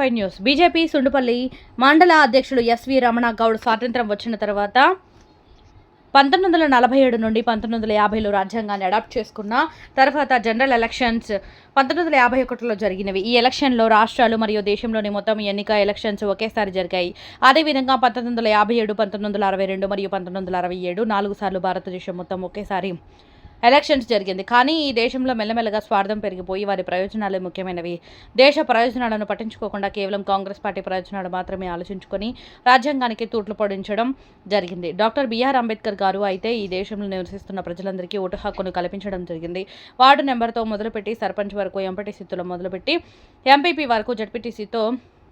Five news. BJP Sundupalli మండల అధ్యక్షులు SV Ramana Goud స్వాతంత్రం వచ్చిన తర్వాత పంతొమ్మిది వందల నలభై ఏడు నుండి పంతొమ్మిది వందల యాభైలో రాజ్యాంగాన్ని అడాప్ట్ చేసుకున్న తర్వాత జనరల్ ఎలక్షన్స్ పంతొమ్మిది వందల యాభై ఒకటిలో జరిగినవి. ఈ ఎలక్షన్లో రాష్ట్రాలు మరియు దేశంలోని మొత్తం ఎన్నిక ఎలక్షన్స్ ఒకేసారి జరిగాయి. అదేవిధంగా పంతొమ్మిది వందల యాభై ఏడు పంతొమ్మిది వందల అరవై రెండు మరియు పంతొమ్మిది వందల అరవై ఏడు నాలుగు సార్లు భారతదేశం మొత్తం ఒకేసారి ఎలక్షన్స్ జరిగింది. కానీ ఈ దేశంలో మెల్లమెల్లగా స్వార్థం పెరిగిపోయి వారి ప్రయోజనాలే ముఖ్యమైనవి. దేశ ప్రయోజనాలను పట్టించుకోకుండా కేవలం కాంగ్రెస్ పార్టీ ప్రయోజనాలు మాత్రమే ఆలోచించుకొని రాజ్యాంగానికి తూట్లు పొడించడం జరిగింది. డాక్టర్ బిఆర్ అంబేద్కర్ గారు అయితే ఈ దేశంలో నివసిస్తున్న ప్రజలందరికీ ఓటు హక్కును కల్పించడం జరిగింది. వార్డు నెంబర్తో మొదలుపెట్టి సర్పంచ్ వరకు ఎంపీటీసీతో మొదలుపెట్టి ఎంపీపీ వరకు జడ్పీటీసీతో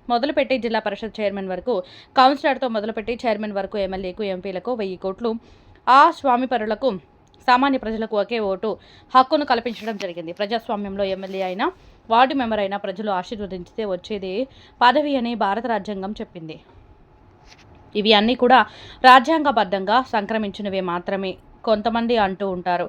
మొదలుపెట్టి జిల్లా పరిషత్ చైర్మన్ వరకు కౌన్సిలర్తో మొదలుపెట్టి చైర్మన్ వరకు ఎమ్మెల్యేకు ఎంపీలకు వెయ్యి కోట్లు ఆ స్వామిపరులకు సామాన్య ప్రజలకు ఒకే ఓటు హక్కును కల్పించడం జరిగింది. ప్రజాస్వామ్యంలో ఎమ్మెల్యే అయినా వార్డు మెంబర్ అయినా ప్రజలు ఆశీర్వదించితే వచ్చేది పదవి అని భారత రాజ్యాంగం చెప్పింది. ఇవి అన్నీ కూడా రాజ్యాంగబద్ధంగా సంక్రమించినవే మాత్రమే కొంతమంది అంటూ ఉంటారు.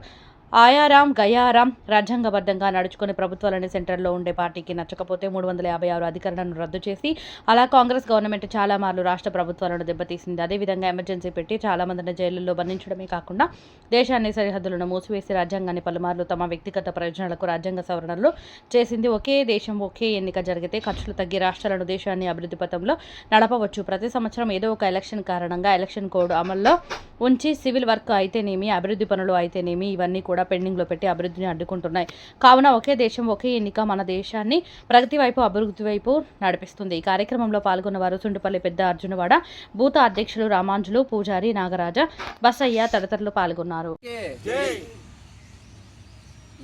ఆయారాం గయారాం రాజ్యాంగబద్ధంగా నడుచుకునే ప్రభుత్వాలని సెంటర్లో ఉండే పార్టీకి నచ్చకపోతే మూడు వందల యాభై ఆరు అధికరణను రద్దు చేసి అలా కాంగ్రెస్ గవర్నమెంట్ చాలా మార్లు రాష్ట్ర ప్రభుత్వాలను దెబ్బతీసింది. అదేవిధంగా ఎమర్జెన్సీ పెట్టి చాలా మందిని జైలుల్లో బంధించడమే కాకుండా దేశాన్ని సరిహద్దులను మూసివేసి రాజ్యాంగాన్ని పలుమార్లు తమ వ్యక్తిగత ప్రయోజనాలకు రాజ్యాంగ సవరణలు చేసింది. ఒకే దేశం ఒకే ఎన్నిక జరిగితే ఖర్చులు తగ్గి రాష్ట్రాలను దేశాన్ని అభివృద్ధి పథంలో నడపవచ్చు. ప్రతి సంవత్సరం ఏదో ఒక ఎలక్షన్ కారణంగా ఎలక్షన్ కోడ్ అమల్లో ఉంచి సివిల్ వర్క్ అయితేనేమి అభివృద్ధి పనులు అయితేనేమి ఇవన్నీ కూడా పెండింగ్లో పెట్టి అభివృద్ధిని అడ్డుకుంటున్నాయి. కావున ఒకే దేశం ఒకే ఎన్నిక మన దేశాన్ని ప్రగతి వైపు అభివృద్ధి వైపు నడిపిస్తుంది. ఈ కార్యక్రమంలో పాల్గొన్న వారు చుండుపల్లి పెద్ద అర్జునవాడ బూత అధ్యక్షులు రామాంజులు పూజారి నాగరాజ బసయ్య తదితరులు పాల్గొన్నారు. జై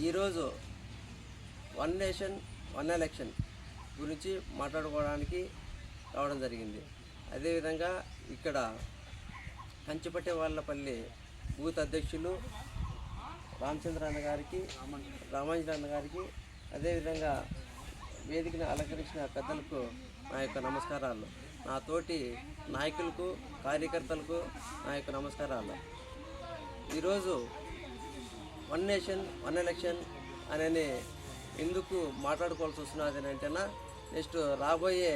ఈరోజు వన్ నేషన్ వన్ ఎలక్షన్ గురించి మాట్లాడుకోవడానికి రావడం జరిగింది. అదేవిధంగా ఇక్కడ కంచిపట్టే వాళ్ళపల్లి బూత్ అధ్యక్షులు రామచంద్ర అన్న గారికి రామాంజన అన్న గారికి అదేవిధంగా వేదికను అలంకరించిన పెద్దలకు నా యొక్క నమస్కారాలు. నా తోటి నాయకులకు కార్యకర్తలకు నా యొక్క నమస్కారాలు. ఈరోజు వన్ నేషన్ వన్ ఎలక్షన్ అని ఎందుకు మాట్లాడుకోవాల్సి వస్తున్నది అని అంటేనా నెక్స్ట్ రాబోయే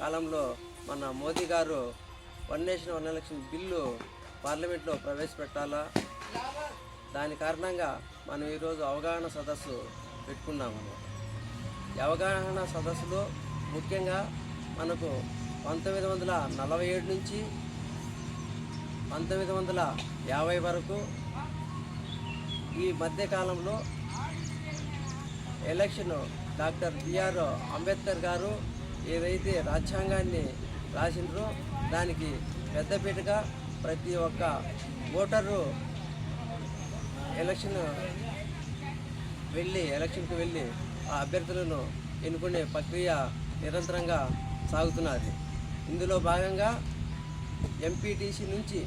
కాలంలో మన మోదీ గారు one nation one election bill పార్లమెంట్లో ప్రవేశపెట్టాలా? దాని కారణంగా మనం ఈరోజు అవగాహన సదస్సు పెట్టుకున్నాము. అవగాహన సదస్సులో ముఖ్యంగా మనకు పంతొమ్మిది వందల నలభై ఏడు నుంచి పంతొమ్మిది వందల యాభై వరకు ఈ మధ్యకాలంలో ఎలక్షన్ డాక్టర్ బిఆర్ అంబేద్కర్ గారు ఏదైతే రాజ్యాంగాన్ని రాసిండ్రు. దానికి పెద్దపీటగా ప్రతి ఒక్క ఓటరు ఎలక్షన్ వెళ్ళి ఎలక్షన్కి వెళ్ళి ఆ అభ్యర్థులను ఎన్నుకునే ప్రక్రియ నిరంతరంగా సాగుతున్నది. ఇందులో భాగంగా ఎంపీటీసీ నుంచి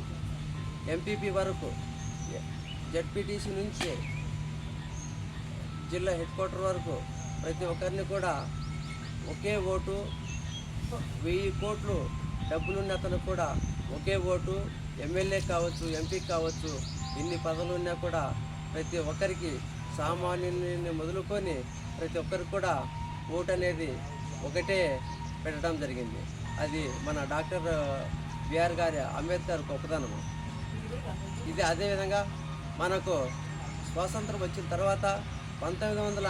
ఎంపీపీ వరకు జడ్పీటీసీ నుంచి జిల్లా హెడ్ క్వార్టర్ వరకు ప్రతి ఒక్కరిని కూడా ఒకే ఓటు వెయ్యి కోట్లు డబ్బులున్న అతను కూడా ఒకే ఓటు ఎమ్మెల్యే కావచ్చు ఎంపీ కావచ్చు ఎన్ని పదవులు ఉన్నా కూడా ప్రతి ఒక్కరికి సామాన్యుని మొదలుకొని ప్రతి ఒక్కరికి కూడా ఓటు అనేది ఒకటే పెట్టడం జరిగింది. అది మన డాక్టర్ బిఆర్ గారి అంబేద్కర్ గొప్పతనము. ఇది అదేవిధంగా మనకు స్వాతంత్రం వచ్చిన తర్వాత పంతొమ్మిది వందల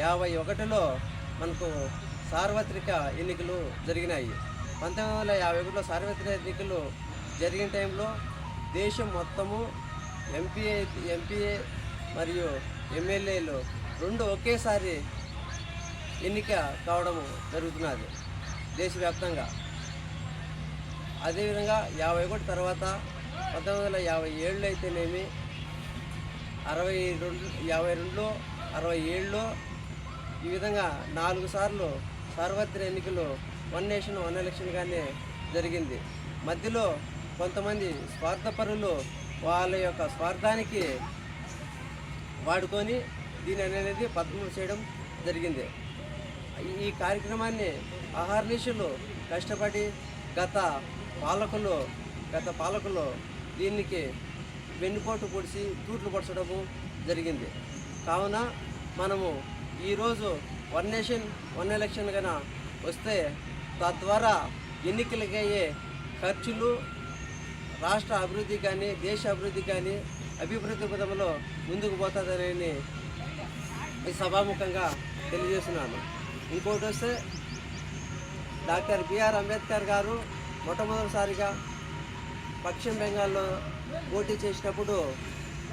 యాభై ఒకటిలో మనకు సార్వత్రిక ఎన్నికలు జరిగినాయి. పంతొమ్మిది వందల యాభై ఒకటిలో సార్వత్రిక ఎన్నికలు జరిగిన టైంలో దేశం మొత్తము ఎంపీఏ ఎంపీఏ మరియు ఎమ్మెల్యేలు రెండు ఒకేసారి ఎన్నిక కావడము జరుగుతున్నది దేశవ్యాప్తంగా. అదేవిధంగా యాభై ఒకటి తర్వాత పంతొమ్మిది వందల యాభై ఏళ్ళు అయితేనేమి అరవై రెండు యాభై రెండులో అరవై ఏళ్ళలో ఈ విధంగా నాలుగు సార్లు సార్వత్రిక ఎన్నికలు వన్ నేషన్ వన్ ఎలక్షన్గానే జరిగింది. మధ్యలో కొంతమంది స్వార్థపరులు వాళ్ళ యొక్క స్వార్థానికి వాడుకొని దీని అనేది పద్మం చేయడం జరిగింది. ఈ కార్యక్రమాన్ని అహర్నిశలు కష్టపడి గత పాలకులు గత పాలకులు దీనికి వెన్నుపోటు పొడిచి తూట్లు పొడచడము జరిగింది. కావున మనము ఈరోజు వన్ నేషన్ వన్ ఎలక్షన్ కన వస్తే తద్వారా ఎన్నికలకి అయ్యే ఖర్చులు రాష్ట్ర అభివృద్ధి కానీ దేశ అభివృద్ధి కానీ అభివృద్ధి పదంలో ముందుకు పోతుందని ఈ సభాముఖంగా తెలియజేస్తున్నాను. ఇంకోటి వస్తే డాక్టర్ బిఆర్ అంబేద్కర్ గారు మొట్టమొదటిసారిగా పశ్చిమ బెంగాల్లో పోటీ చేసినప్పుడు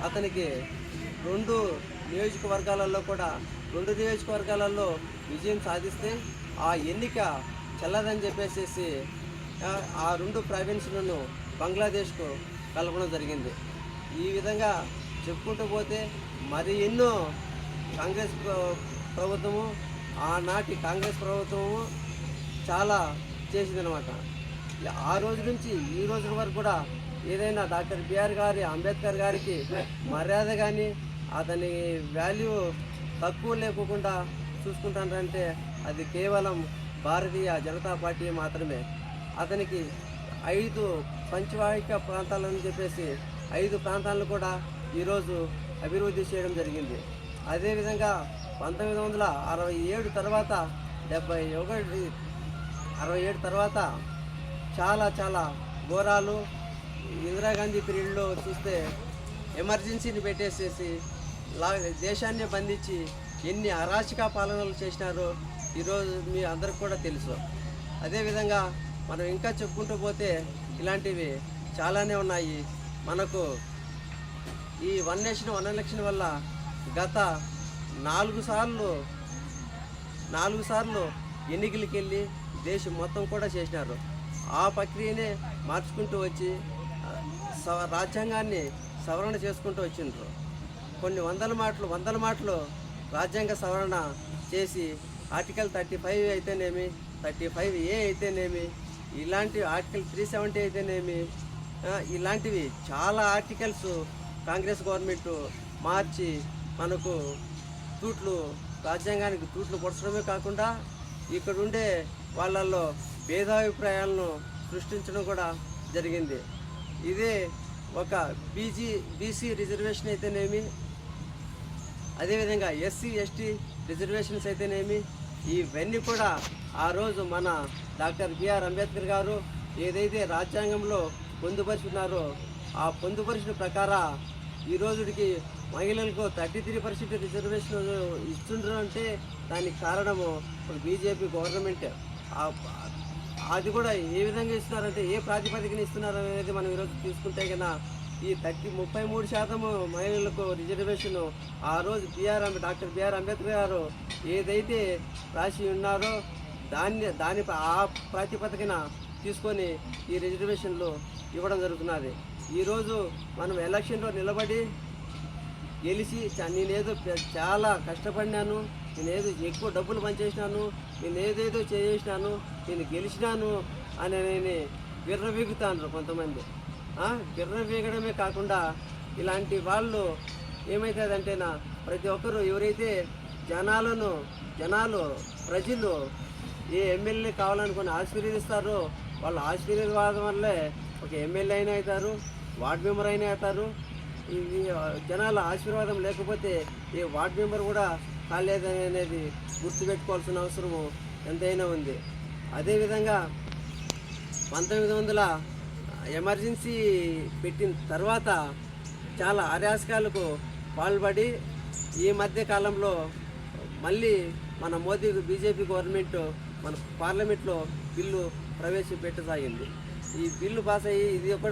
అతనికి రెండు నియోజకవర్గాలలో కూడా రెండు నియోజకవర్గాలలో విజయం సాధిస్తే ఆ ఎన్నిక చెల్లదని చెప్పేసి ఆ, రెండు ప్రావిన్స్లను బంగ్లాదేశ్కు కలపడం జరిగింది. ఈ విధంగా చెప్పుకుంటూ పోతే మరి ఎన్నో కాంగ్రెస్ ప్రభుత్వము ఆనాటి కాంగ్రెస్ ప్రభుత్వము చాలా చేసిందనమాట ఆ రోజు నుంచి ఈ రోజు వరకు కూడా ఏదైనా డాక్టర్ బిఆర్ గారి అంబేద్కర్ గారికి మర్యాద కానీ అతని వాల్యూ తక్కువ లేకోకుండా చూసుకుంటానంటే అది కేవలం భారతీయ జనతా పార్టీ మాత్రమే. అతనికి ఐదు పంచవాహిక ప్రాంతాలని చెప్పేసి ఐదు ప్రాంతాలను కూడా ఈరోజు అభివృద్ధి చేయడం జరిగింది. అదేవిధంగా పంతొమ్మిది వందల అరవై ఏడు తర్వాత డెబ్బై ఒకటి అరవై ఏడు తర్వాత చాలా చాలా ఘోరాలు ఇందిరాగాంధీ పీరియడ్లో చూస్తే ఎమర్జెన్సీని పెట్టేసేసి దేశాన్ని బంధించి ఎన్ని అరాచక పాలనలు చేసినారో ఈరోజు మీ అందరికి కూడా తెలుసు. అదేవిధంగా మనం ఇంకా చెప్పుకుంటూ పోతే ఇలాంటివి చాలానే ఉన్నాయి. మనకు ఈ వన్ నేషన్ వన్ ఎలక్షన్ వల్ల గత నాలుగు సార్లు నాలుగు సార్లు ఎన్నికలకి వెళ్ళి దేశం మొత్తం కూడా చేసినారు. ఆ ప్రక్రియనే మార్చుకుంటూ వచ్చి సవ రాజ్యాంగాన్ని సవరణ చేసుకుంటూ వచ్చిండ్రు. కొన్ని వందల మాటలు వందల మాటలు రాజ్యాంగ సవరణ చేసి ఆర్టికల్ థర్టీ ఫైవ్ అయితేనేమి థర్టీ ఫైవ్ ఏ అయితేనేమి ఇలాంటి ఆర్టికల్ త్రీ సెవెంటీ అయితేనేమి ఇలాంటివి చాలా ఆర్టికల్స్ కాంగ్రెస్ గవర్నమెంట్ మార్చి మనకు తూట్లు రాజ్యాంగానికి తూట్లు పొడచడమే కాకుండా ఇక్కడ ఉండే వాళ్ళల్లో భేదాభిప్రాయాలను సృష్టించడం కూడా జరిగింది. ఇదే ఒక బీజీ బీసీ రిజర్వేషన్ అయితేనేమి అదేవిధంగా ఎస్సీ ఎస్టీ రిజర్వేషన్స్ అయితేనేమి ఇవన్నీ కూడా ఆ రోజు మన డాక్టర్ బిఆర్ అంబేద్కర్ గారు ఏదైతే రాజ్యాంగంలో పొందుపరుచున్నారో ఆ పొందుపరిచిన ప్రకార ఈ రోజుడికి మహిళలకు థర్టీ త్రీ పర్సెంట్ రిజర్వేషన్ ఇస్తుండ్రంటే దానికి కారణము బీజేపీ గవర్నమెంట్. అది కూడా ఏ విధంగా ఇస్తున్నారంటే ఏ ప్రాతిపదికన ఇస్తున్నారు అనేది మనం ఈరోజు తీసుకుంటే కన్నా ఈ థర్టీ ముప్పై మూడు శాతం మహిళలకు రిజర్వేషన్. ఆ రోజు బిఆర్ అంబే డాక్టర్ బిఆర్ అంబేద్కర్ గారు ఏదైతే రాసి ఉన్నారో దాన్ని దాని ఆ ప్రాతిపదికన తీసుకొని ఈ రిజర్వేషన్లు ఇవ్వడం జరుగుతున్నది. ఈరోజు మనం ఎలక్షన్లో నిలబడి గెలిచి నేనేదో చాలా కష్టపడినాను నేనేదో ఎక్కువ డబ్బులు పనిచేసినాను నేను ఏదేదో చేసినాను నేను గెలిచినాను అని నేను విర్రవీగుతాను కొంతమంది. ఆ, విర్రవీగడమే కాకుండా ఇలాంటి వాళ్ళు ఏమవుతుందంటేనా ప్రతి ఒక్కరు ఎవరైతే జనాలను జనాలు ప్రజలు ఏ ఎమ్మెల్యే కావాలనుకుని ఆశీర్వదిస్తారో వాళ్ళ ఆశీర్వాదం వల్లే ఒక ఎమ్మెల్యే అయినా అవుతారు వార్డ్ మెంబర్ అయినా అవుతారు. ఇది జనాల ఆశీర్వాదం లేకపోతే ఈ వార్డ్ మెంబర్ కూడా కాలేదని అనేది గుర్తుపెట్టుకోవాల్సిన అవసరము ఎంతైనా ఉంది. అదేవిధంగా పంతొమ్మిది వందల ఎమర్జెన్సీ పెట్టిన తర్వాత చాలా అరాచకాలకు పాల్పడి ఈ మధ్య కాలంలో మళ్ళీ మన మోదీ బీజేపీ గవర్నమెంట్ మన పార్లమెంట్లో బిల్లు ప్రవేశపెట్టసాగింది. ఈ బిల్లు పాస్ అయ్యి ఇది ఒక